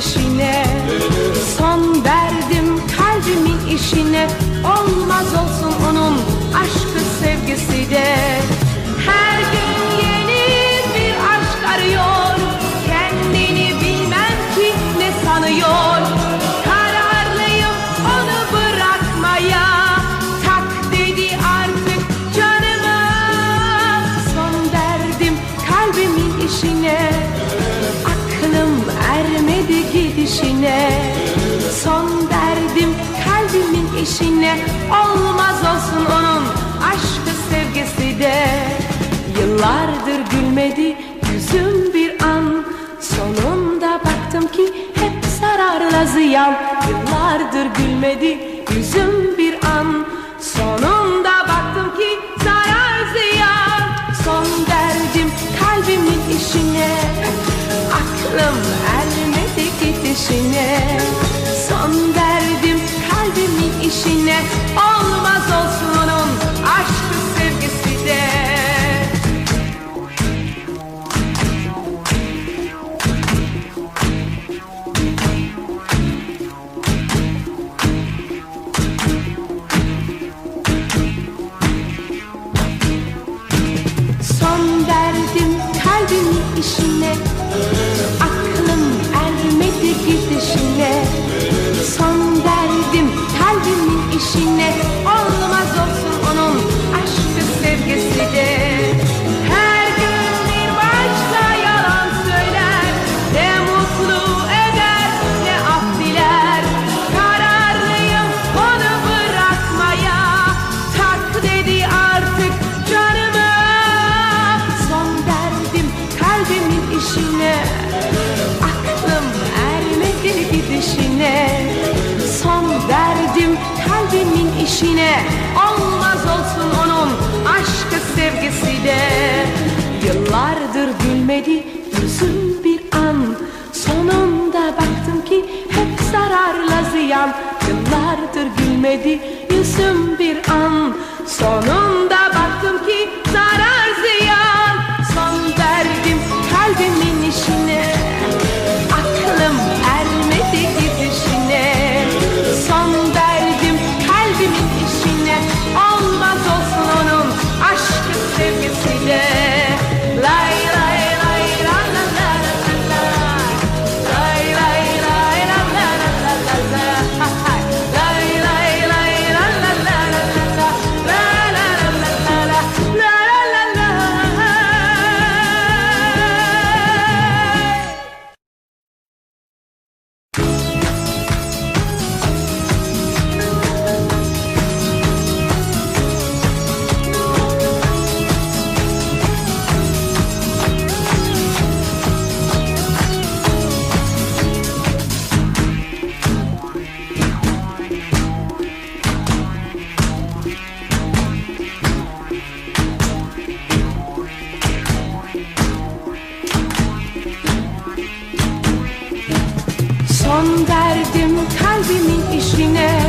gidişine Son verdim kalbimin işine. Olmaz olsun onun aşkı sevgisi de Her gün yeni bir aşk arıyor. Kendini bilmem ki ne sanıyor. Kararlıyım onu bırakmaya. Tak dedi artık canıma. Son derdim kalbimin işine gidişine Son derdim kalbimin işine. Olmaz olsun onun aşkı sevgisi de. Yıllardır gülmedi yüzüm bir an. Sonunda baktım ki hep zararla ziyan. Yıllardır gülmedi yüzüm bir an. Sonunda baktım ki zarar ziyan. Son derdim kalbimin işine. Aklım ermedi gidişine Son derdim kalbimin işine. Olmaz olsun onun aşkı sevgisi de. Son verdim kalbimin işine gidişine Son derdim kalbimin işine. Olmaz olsun onun aşkı sevgisi de Yıllardır gülmedi yüzüm bir an. Sonunda baktım ki hep zararla ziyan. Yıllardır gülmedi yüzüm bir an. Sonunda baktım ki Son derdim kalbimin işine.